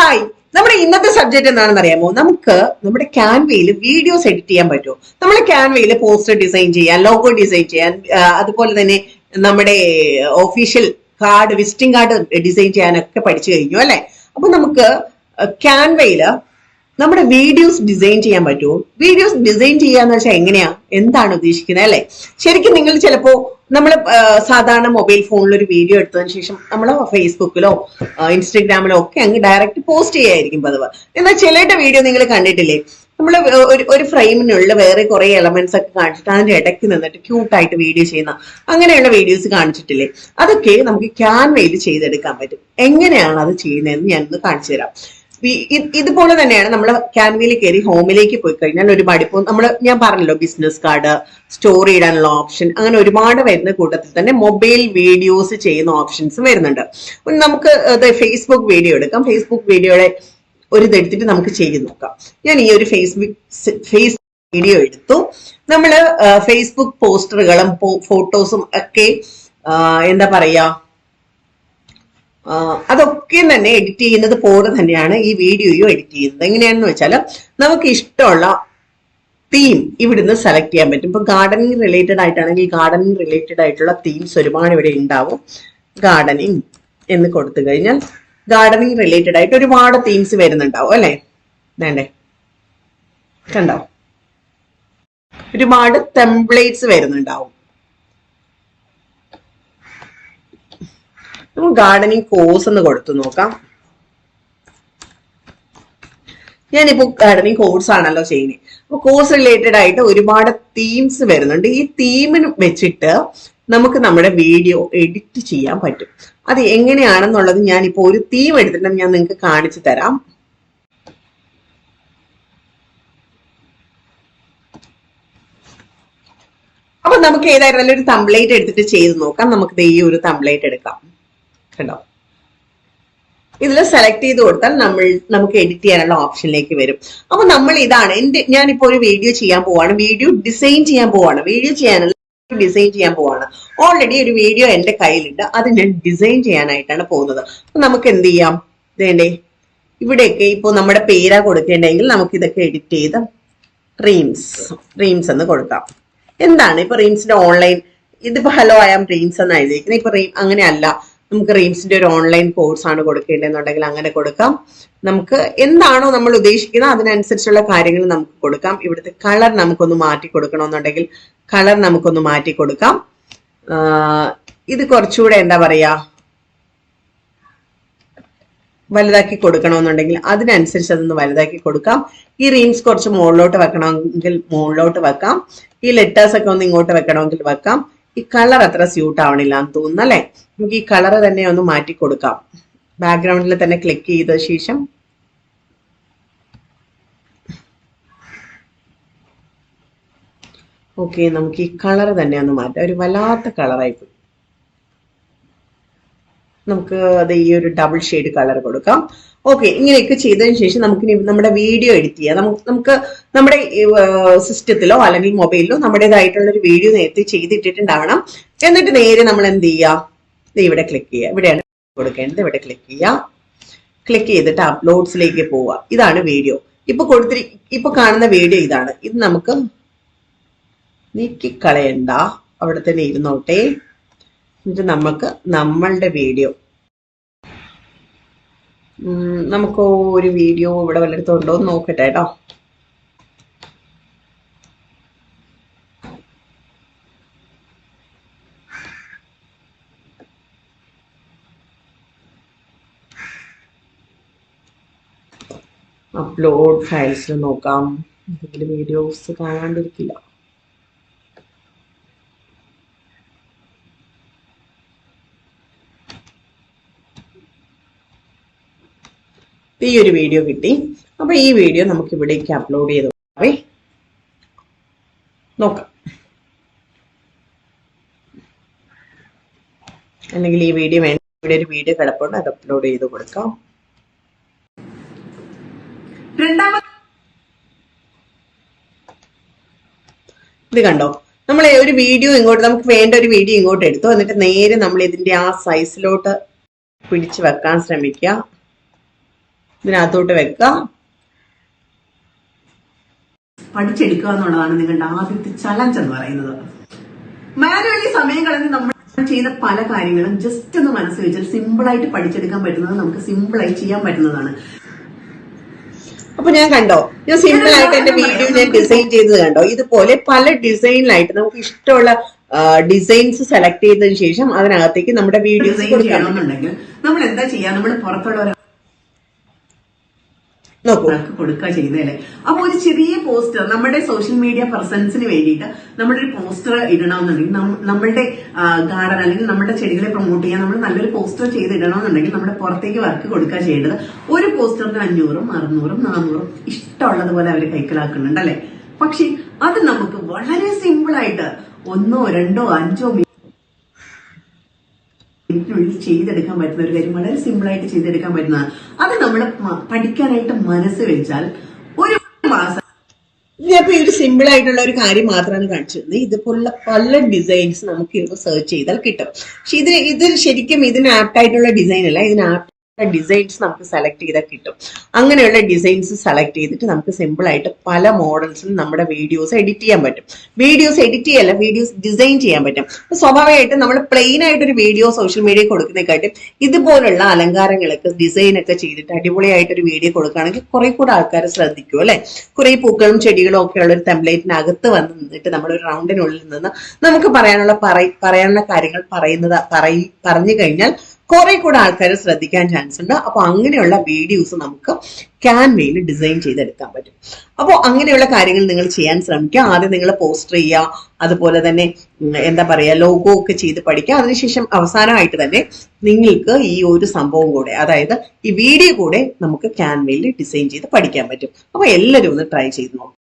Hi നമ്മുടെ ഇന്നത്തെ subject എന്താണെന്ന് അറിയാമോ നമുക്ക് നമ്മുടെ ക്യാൻവയിൽ വീഡിയോസ് എഡിറ്റ് ചെയ്യാൻ പറ്റുമോ? നമ്മൾ ക്യാൻവയിൽ പോസ്റ്റർ ഡിസൈൻ ചെയ്യാൻ ലോഗോ ഡിസൈൻ ചെയ്യാൻ അതുപോലെ തന്നെ നമ്മുടെ official card visiting card design ചെയ്യാനൊക്കെ പഠിച്ചു കഴിഞ്ഞു അല്ലെ? അപ്പൊ നമുക്ക് ക്യാൻവയിൽ നമ്മുടെ വീഡിയോസ് ഡിസൈൻ ചെയ്യാൻ പറ്റുമോ? വീഡിയോസ് ഡിസൈൻ ചെയ്യാന്ന് വെച്ചാൽ എങ്ങനെയാ? എന്താണ് ഉദ്ദേശിക്കുന്നത് അല്ലെ? ശരിക്കും നിങ്ങൾ ചിലപ്പോ നമ്മൾ സാധാരണ മൊബൈൽ ഫോണിൽ ഒരു വീഡിയോ എടുത്തതിന് ശേഷം നമ്മൾ ഫേസ്ബുക്കിലോ ഇൻസ്റ്റഗ്രാമിലോ ഒക്കെ അങ്ങ് ഡയറക്റ്റ് പോസ്റ്റ് ചെയ്യായിരിക്കും പതിവ്. എന്നാൽ ചിലരുടെ വീഡിയോ നിങ്ങൾ കണ്ടിട്ടില്ലേ? നമ്മൾ ഒരു ഒരു ഫ്രെയിമിനുള്ള വേറെ കുറെ എലമെന്റ്സ് ഒക്കെ കാണിച്ചിട്ട് അതിന്റെ ഇടയ്ക്ക് നിന്നിട്ട് ക്യൂട്ടായിട്ട് വീഡിയോ ചെയ്യുന്ന അങ്ങനെയുള്ള വീഡിയോസ് കാണിച്ചിട്ടില്ലേ? അതൊക്കെ നമുക്ക് ക്യാൻവയിൽ ചെയ്തെടുക്കാൻ പറ്റും. എങ്ങനെയാണ് അത് ചെയ്യുന്നതെന്ന് ഞാനൊന്ന് കാണിച്ചു തരാം ഇതുപോലെ തന്നെയാണ് നമ്മൾ ക്യാൻവയിൽ കയറി ഹോമിലേക്ക് പോയി കഴിഞ്ഞാൽ ഒരുപാട് ഇപ്പോൾ നമ്മൾ ഞാൻ പറഞ്ഞല്ലോ ബിസിനസ് കാർഡ് സ്റ്റോറി ഇടാനുള്ള ഓപ്ഷൻ അങ്ങനെ ഒരുപാട് വരുന്ന കൂട്ടത്തിൽ തന്നെ മൊബൈൽ വീഡിയോസ് ചെയ്യുന്ന ഓപ്ഷൻസ് വരുന്നുണ്ട്. നമുക്ക് ഫേസ്ബുക്ക് വീഡിയോ എടുക്കാം. ഫേസ്ബുക്ക് വീഡിയോയുടെ ഒരു ഇതെടുത്തിട്ട് നമുക്ക് ചെയ്ത് നോക്കാം. ഞാൻ ഈ ഒരു ഫേസ്ബുക്ക് ഫേസ് വീഡിയോ എടുത്തു. നമ്മൾ ഫേസ്ബുക്ക് പോസ്റ്ററുകളും ഫോട്ടോസും ഒക്കെ എന്താ പറയാ അതൊക്കെ തന്നെ എഡിറ്റ് ചെയ്യുന്നത് പോലെ തന്നെയാണ് ഈ വീഡിയോയും എഡിറ്റ് ചെയ്യുന്നത്. എങ്ങനെയാണെന്ന് വെച്ചാൽ നമുക്ക് ഇഷ്ടമുള്ള തീം ഇവിടുന്ന് സെലക്ട് ചെയ്യാൻ പറ്റും. ഇപ്പൊ ഗാർഡനിങ് റിലേറ്റഡ് ആയിട്ടാണെങ്കിൽ ഗാർഡനിങ് റിലേറ്റഡ് ആയിട്ടുള്ള തീംസ് ഒരുപാട് ഇവിടെ ഉണ്ടാവും. ഗാർഡനിങ് എന്ന് കൊടുത്തു കഴിഞ്ഞാൽ ഗാർഡനിങ് റിലേറ്റഡ് ആയിട്ട് ഒരുപാട് തീംസ് വരുന്നുണ്ടാവും അല്ലെ? വേണ്ടേ? കണ്ടോ? ഒരുപാട് ടെംപ്ലേറ്റ്സ് വരുന്നുണ്ടാവും. നമുക്ക് ഗാർഡനിങ് കോഴ്സ് എന്ന് കൊടുത്തു നോക്കാം. ഞാനിപ്പോ ഗാർഡനിങ് കോഴ്സ് ആണല്ലോ ചെയ്യുന്നത് അപ്പൊ കോഴ്സ് റിലേറ്റഡ് ആയിട്ട് ഒരുപാട് തീംസ് വരുന്നുണ്ട്. ഈ തീമിന് വെച്ചിട്ട് നമുക്ക് നമ്മുടെ വീഡിയോ എഡിറ്റ് ചെയ്യാൻ പറ്റും. അത് എങ്ങനെയാണെന്നുള്ളത് ഞാനിപ്പോ ഒരു തീം എടുത്തിട്ട് ഞാൻ നിങ്ങൾക്ക് കാണിച്ചു തരാം. അപ്പൊ നമുക്ക് ഏതായിരുന്നാലും ഒരു തംപ്ലേറ്റ് എടുത്തിട്ട് ചെയ്ത് നോക്കാം. നമുക്ക് ഈ ഒരു തംപ്ലേറ്റ് എടുക്കാം. കണ്ടോ ഇതിൽ സെലക്ട് ചെയ്ത് കൊടുത്താൽ നമ്മൾ നമുക്ക് എഡിറ്റ് ചെയ്യാനുള്ള ഓപ്ഷനിലേക്ക് വരും. അപ്പൊ നമ്മൾ ഇതാണ് എന്റെ ഞാനിപ്പോ ഒരു വീഡിയോ ചെയ്യാൻ പോവാണ്. വീഡിയോ ഡിസൈൻ ചെയ്യാൻ പോവാണ്. വീഡിയോ ചെയ്യാനുള്ള ഡിസൈൻ ചെയ്യാൻ പോവാണ്. ഓൾറെഡി ഒരു വീഡിയോ എന്റെ കയ്യിലുണ്ട്. അത് ഞാൻ ഡിസൈൻ ചെയ്യാനായിട്ടാണ് പോകുന്നത്. അപ്പൊ നമുക്ക് എന്ത് ചെയ്യാം? ഇതേണ്ടേ ഇവിടെയൊക്കെ ഇപ്പൊ നമ്മുടെ പേരാ കൊടുക്കേണ്ടെങ്കിൽ നമുക്ക് ഇതൊക്കെ എഡിറ്റ് ചെയ്ത് റീംസ് റീംസ് എന്ന് കൊടുക്കാം. എന്താണ്? ഇപ്പൊ റീംസിന്റെ ഓൺലൈൻ ഇതിപ്പോ ഹലോ ഐ ആം റീംസ് എന്ന് എഴുതിയിരിക്കുന്നത് ഇപ്പൊ റീം അങ്ങനെയല്ല നമുക്ക് റീംസിന്റെ ഒരു ഓൺലൈൻ കോഴ്സ് ആണ് കൊടുക്കേണ്ടതെന്നുണ്ടെങ്കിൽ അങ്ങനെ കൊടുക്കാം. നമുക്ക് എന്താണോ നമ്മൾ ഉദ്ദേശിക്കുന്നത് അതിനനുസരിച്ചുള്ള കാര്യങ്ങൾ നമുക്ക് കൊടുക്കാം. ഇവിടുത്തെ കളർ നമുക്കൊന്ന് മാറ്റി കൊടുക്കണമെന്നുണ്ടെങ്കിൽ കളർ നമുക്കൊന്ന് മാറ്റി കൊടുക്കാം. ഇത് കുറച്ചുകൂടെ എന്താ പറയാ? വലുതാക്കി കൊടുക്കണമെന്നുണ്ടെങ്കിൽ അതിനനുസരിച്ച് അതൊന്ന് വലുതാക്കി കൊടുക്കാം. ഈ റീംസ് കുറച്ച് മുകളിലോട്ട് വെക്കണമെങ്കിൽ മുകളിലോട്ട് വെക്കാം. ഈ ലെറ്റേഴ്സ് ഒക്കെ ഒന്ന് ഇങ്ങോട്ട് വെക്കണമെങ്കിൽ വെക്കാം. ഈ കളർ അത്ര സ്യൂട്ട് ആവണില്ല എന്ന് തോന്നുന്നു അല്ലെ? നമുക്ക് ഈ കളർ തന്നെ ഒന്ന് മാറ്റി കൊടുക്കാം. ബാക്ക്ഗ്രൗണ്ടിൽ തന്നെ ക്ലിക്ക് ചെയ്ത ശേഷം ഓക്കെ നമുക്ക് ഈ കളർ തന്നെ ഒന്ന് മാറ്റാം. ഒരു വല്ലാത്ത കളറായി പോയി. നമുക്ക് അത് ഈ ഒരു ഡബിൾ ഷെയ്ഡ് കളർ കൊടുക്കാം. ഓക്കെ ഇങ്ങനെയൊക്കെ ചെയ്തതിന് ശേഷം നമുക്ക് നമ്മുടെ വീഡിയോ എഡിറ്റ് ചെയ്യാം. നമുക്ക് നമുക്ക് നമ്മുടെ സിസ്റ്റത്തിലോ അല്ലെങ്കിൽ മൊബൈലിലോ നമ്മുടേതായിട്ടുള്ള ഒരു വീഡിയോ നേരത്തെ ചെയ്തിട്ടിട്ടുണ്ടാവണം. എന്നിട്ട് നേരെ നമ്മൾ എന്ത് ചെയ്യുക ദേ ഇവിടെ ക്ലിക്ക് ചെയ്യുക. ഇവിടെയാണ് കൊടുക്കേണ്ടത്. ഇവിടെ ക്ലിക്ക് ചെയ്യുക. ക്ലിക്ക് ചെയ്തിട്ട് അപ്ലോഡ്സിലേക്ക് പോവുക. ഇതാണ് വീഡിയോ ഇപ്പൊ കൊടുത്തിരി ഇപ്പൊ കാണുന്ന വീഡിയോ ഇതാണ്. ഇത് നമുക്ക് നീക്കിക്കളയണ്ട. അവിടെ തന്നെ ഇരുന്നോട്ടെ എന്നിട്ട് നമുക്ക് നമ്മളുടെ വീഡിയോ നമുക്ക് ഒരു വീഡിയോ ഇവിടെ വല്ലയിടത്തും ഉണ്ടോ എന്ന് നോക്കട്ടെ കേട്ടോ അപ്ലോഡ് ഫയൽസിൽ നോക്കാം. അല്ലെങ്കിൽ വീഡിയോസ് കാണാണ്ടിരിക്കില്ല. ഈ ഒരു വീഡിയോ കിട്ടി. അപ്പൊ ഈ വീഡിയോ നമുക്ക് ഇവിടേക്ക് അപ്ലോഡ് ചെയ്ത് നോക്കാവേ നോക്കാം. അല്ലെങ്കിൽ ഈ വീഡിയോ വേണ്ട ഇവിടെ ഒരു വീഡിയോ കിടപ്പുണ്ട് അത് അപ്ലോഡ് ചെയ്ത് കൊടുക്കാം. രണ്ടാമത് ഇത് കണ്ടോ? നമ്മൾ ഒരു വീഡിയോ ഇങ്ങോട്ട് നമുക്ക് വേണ്ട ഒരു വീഡിയോ ഇങ്ങോട്ട് എടുത്തു. എന്നിട്ട് നേരെ നമ്മൾ ഇതിന്റെ ആ സൈസിലോട്ട് പിടിച്ചു വെക്കാൻ ശ്രമിക്കുക. ഇതിനകത്തോട്ട് വെക്കുക. പഠിച്ചെടുക്കുക എന്നുള്ളതാണ് നിങ്ങളുടെ ആദ്യത്തെ ചലഞ്ച് എന്ന് പറയുന്നത്. മാനുവലി സമയം കളഞ്ഞ് നമ്മൾ ചെയ്യുന്ന പല കാര്യങ്ങളും ജസ്റ്റ് ഒന്ന് മനസ്സിൽ വെച്ചാൽ സിമ്പിളായിട്ട് പഠിച്ചെടുക്കാൻ പറ്റുന്നത് നമുക്ക് സിമ്പിളായി ചെയ്യാൻ പറ്റുന്നതാണ്. അപ്പൊ ഞാൻ കണ്ടോ ഞാൻ സിമ്പിൾ ആയിട്ട് എന്റെ വീഡിയോ ഞാൻ ഡിസൈൻ ചെയ്തത് കണ്ടോ ഇതുപോലെ പല ഡിസൈനിലായിട്ട് നമുക്ക് ഇഷ്ടമുള്ള ഡിസൈൻസ് സെലക്ട് ചെയ്തതിനു ശേഷം അതിനകത്തേക്ക് നമ്മുടെ വീഡിയോസ് ചെയ്യണമെന്നുണ്ടെങ്കിൽ നമ്മൾ എന്താ ചെയ്യാ? നമ്മൾ പുറത്തുള്ള നോക്കൂ. കൊടുക്കുക ചെയ്യുന്നതല്ലേ? അപ്പൊ ഒരു ചെറിയ പോസ്റ്റർ നമ്മുടെ സോഷ്യൽ മീഡിയ പ്രസൻസിന് വേണ്ടിയിട്ട് നമ്മുടെ ഒരു പോസ്റ്റർ ഇടണമെന്നുണ്ടെങ്കിൽ നമ്മളുടെ ഗാർഡൻ അല്ലെങ്കിൽ നമ്മുടെ ചെടികളെ പ്രൊമോട്ട് ചെയ്യാൻ നമ്മൾ നല്ലൊരു പോസ്റ്റർ ചെയ്ത് ഇടണമെന്നുണ്ടെങ്കിൽ നമ്മുടെ പുറത്തേക്ക് വർക്ക് കൊടുക്കുക ചെയ്യേണ്ടത് ഒരു പോസ്റ്ററിന് അഞ്ഞൂറും അറുന്നൂറും നാനൂറും ഇഷ്ടമുള്ളതുപോലെ അവർ കൈക്കലാക്കുന്നുണ്ട് അല്ലെ? പക്ഷെ അത് നമുക്ക് വളരെ സിമ്പിൾ ആയിട്ട് ഒന്നോ രണ്ടോ അഞ്ചോ മിനിറ്റിനുള്ളിൽ ചെയ്തെടുക്കാൻ പറ്റുന്ന ഒരു കാര്യം വളരെ സിമ്പിൾ ആയിട്ട് ചെയ്തെടുക്കാൻ പറ്റുന്നതാണ് അത് നമ്മൾ പഠിക്കാനായിട്ട് മനസ്സ് വെച്ചാൽ ഒരു മാസം ഇതിനപ്പോ ഒരു സിമ്പിൾ ആയിട്ടുള്ള ഒരു കാര്യം മാത്രമാണ് കാണിച്ചിരുന്നത്. ഇതുപോലുള്ള പല ഡിസൈൻസ് നമുക്ക് ഇരുന്ന് സെർച്ച് ചെയ്താൽ കിട്ടും. പക്ഷെ ഇത് ഇത് ശരിക്കും ഇതിന് ആപ്റ്റ് ആയിട്ടുള്ള ഡിസൈൻ അല്ല. ഇതിന് ആപ്റ്റ് ഡിസൈൻസ് നമുക്ക് സെലക്ട് ചെയ്താൽ കിട്ടും. അങ്ങനെയുള്ള ഡിസൈൻസ് സെലക്ട് ചെയ്തിട്ട് നമുക്ക് സിമ്പിൾ ആയിട്ട് പല മോഡൽസും നമ്മുടെ വീഡിയോസ് എഡിറ്റ് ചെയ്യാൻ പറ്റും. വീഡിയോസ് എഡിറ്റ് ചെയ്യല്ല വീഡിയോസ് ഡിസൈൻ ചെയ്യാൻ പറ്റും. സ്വാഭാവികമായിട്ടും നമ്മൾ പ്ലെയിൻ ആയിട്ട് ഒരു വീഡിയോ സോഷ്യൽ മീഡിയ കൊടുക്കുന്നതിനെക്കാട്ടും ഇതുപോലുള്ള അലങ്കാരങ്ങളൊക്കെ ഡിസൈൻ ഒക്കെ ചെയ്തിട്ട് അടിപൊളിയായിട്ട് ഒരു വീഡിയോ കൊടുക്കുകയാണെങ്കിൽ കുറെ കൂടെ ആൾക്കാർ ശ്രദ്ധിക്കും അല്ലെ? കുറെ പൂക്കളും ചെടികളും ഒക്കെ ഉള്ള ഒരു ടെംപ്ലേറ്റിനകത്ത് വന്ന് നിന്നിട്ട് നമ്മൾ ഒരു റൗണ്ടിനുള്ളിൽ നിന്ന് നമുക്ക് പറയാനുള്ള പറയ പറയാനുള്ള കാര്യങ്ങൾ പറയുന്നത് പറയി പറഞ്ഞു കഴിഞ്ഞാൽ കുറെ കൂടെ ആൾക്കാർ ശ്രദ്ധിക്കാൻ ചാൻസ് ഉണ്ട്. അപ്പൊ അങ്ങനെയുള്ള വീഡിയോസ് നമുക്ക് ക്യാൻവയിൽ ഡിസൈൻ ചെയ്തെടുക്കാൻ പറ്റും. അപ്പോൾ അങ്ങനെയുള്ള കാര്യങ്ങൾ നിങ്ങൾ ചെയ്യാൻ ശ്രമിക്കുക. ആദ്യം നിങ്ങൾ പോസ്റ്റർ ചെയ്യുക. അതുപോലെ തന്നെ എന്താ പറയുക ലോഗോ ഒക്കെ ചെയ്ത് പഠിക്കുക. അതിനുശേഷം അവസാനമായിട്ട് തന്നെ നിങ്ങൾക്ക് ഈ ഒരു സംഭവം കൂടെ അതായത് ഈ വീഡിയോ കൂടെ നമുക്ക് ക്യാൻവയിൽ ഡിസൈൻ ചെയ്ത് പഠിക്കാൻ പറ്റും. അപ്പൊ എല്ലാവരും ഒന്ന് ട്രൈ ചെയ്ത് നോക്കുക